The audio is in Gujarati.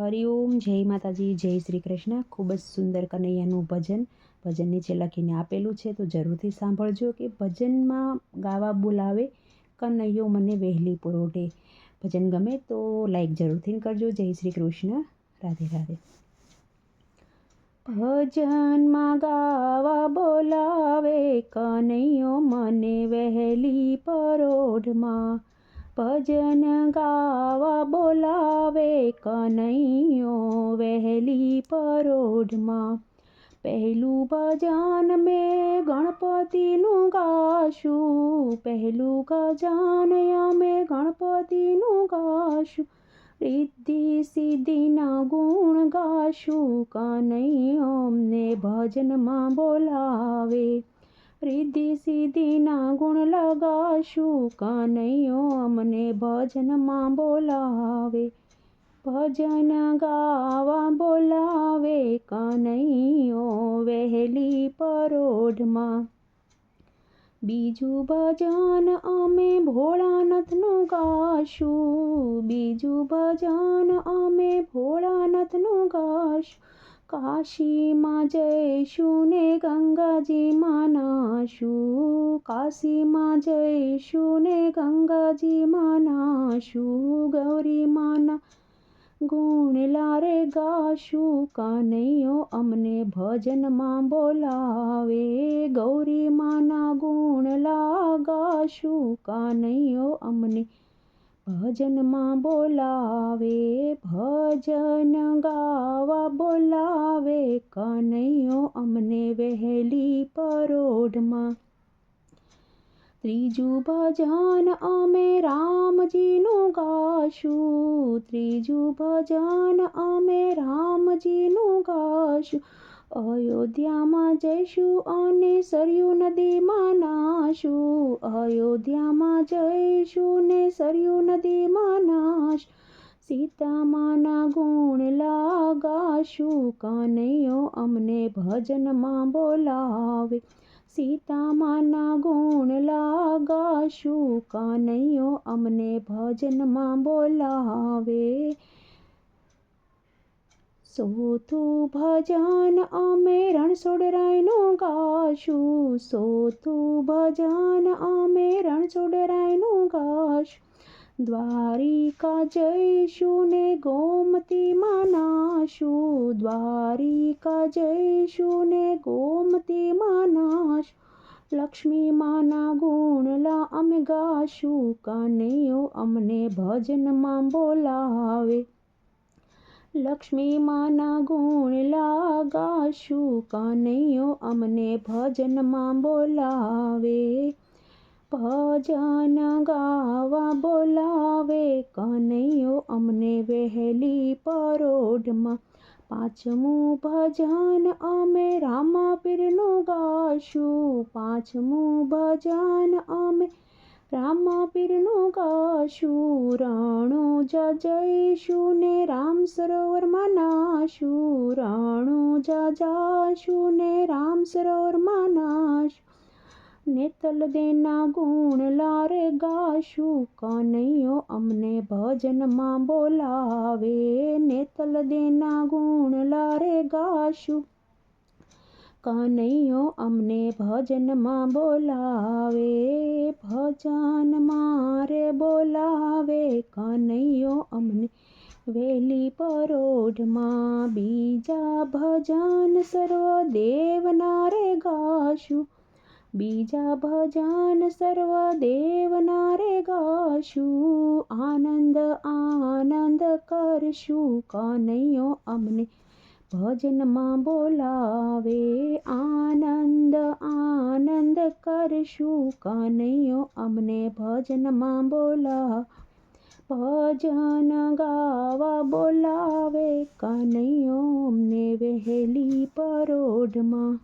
હરિઓમ જય માતાજી, જય શ્રી કૃષ્ણ. ખૂબ જ સુંદર કનૈયાનું ભજન. ભજન નીચે લખીને આપેલું છે, તો જરૂરથી સાંભળજો કે ભજનમાં ગાવા બોલાવે કનૈયો મને વહેલી પુરોટે ભજન ગમે તો લાઈક જરૂરથી કરજો. જય શ્રી કૃષ્ણ. રાધે રાધે. ભજનમાં ગાવા બોલાવે કનૈયો મને વહેલી પરોઢમાં. ભજન ગાવા બોલાવે કનૈયો વહેલી પરોઢમાં. પહેલું ભજન મેં ગણપતિનું ગાશું, પહેલું ગજાન અમે ગણપતિનું ગાશું. રિદ્ધિ સિદ્ધિના ગુણ ગાશું, કનૈયો અમને ભજનમાં બોલાવે. રિદ્ધિ સિદ્ધિના ગુણ લગાશું. કનૈયો અમને ભજનમાં બોલાવે, ભજન ગાવા બોલાવે. કનૈયો વહેલી પરોઢમાં બીજું ભજન અમે ભોળાનાથનું ગાશું. બીજું ભજન અમે ભોળાનાથનું ગાશું. કાશીમાં જઈશું ને ગંગાજીમાં નાશું કાશીમાં જઈશું ને ગંગાજીમાં નાશું ગૌરી માના ગુણ લારે ગાશું કાનૈયો અમને ભજનમાં બોલાવે ગૌરી માના ગુણ લાગાશું કાનૈયો અમને ભજનમાં બોલાવે ભજન ગાવા બોલાવે કનૈયો અમને વહેલી પરોઢમાં ત્રીજું ભજન અમે રામજીનું ગાશું. ત્રીજું ભજન અમે રામજીનું ગાશું. અયોધ્યામાં જઈશું અને સરયુ નદીમાં નાશું. અયોધ્યામાં જઈશું ને સરયુ નદીમાં નાશ. સીતામાના ગુણ લાગાશું, કાનૈયો અમને ભજનમાં બોલાવે. સીતામાના ગુણ લાગાશું, કાનૈયો અમને ભજનમાં બોલાવે. સોથું ભજન અમે રણછોડરાયનું ગાશું. સોથું ભજન અમે રણછોડરાયનું ગાશું. દ્વારિકા જઈશું ને ગોમતી માનાશું. દ્વારિકા જઈશું ને ગોમતી નાશું લક્ષ્મી માના ગુણલા અમે ગાશું. કાનૈયો અમને ભજનમાં બોલાવે. લક્ષ્મી માના ગુણ લાગાશું કાનૈયો અમને ભજનમાં બોલાવે. ભજન ગાવા બોલાવે, કનૈયો અમને વહેલી પરોઢમાં. પાંચમું ભજન અમે રામાપીરનું ગાશું. પાંચમું ભજન અમે રામાપીરનું ગાશું. રાણું જા જઈશું ને રામ સરોવરમાં નાશું. રાણું જા જાશું ને રામ સરોવરમાં નાશું નેતલ દેના ગુણ લારે ગાશું, કનૈયો અમને ભજનમાં બોલાવે. નેતલ દેના ગુણ લારે ગાશું, કનૈયો અમને ભજનમાં બોલાવે. ભજન મારે બોલાવે, કનૈયો અમને વેલી પરોઢમાં બીજા ભજન સર્વ દેવના રે ગાશું. બીજા ભજન સર્વ દેવના રે ગાશું. આનંદ આનંદ કરશું કનૈયો અમને. ભજનમાં બોલાવે આનંદ આનંદ કરશું કનૈયો અમને. ભજનમાં બોલા, ભજન ગાવા બોલાવે કનૈયો અમને. વહેલી પરોઢમાં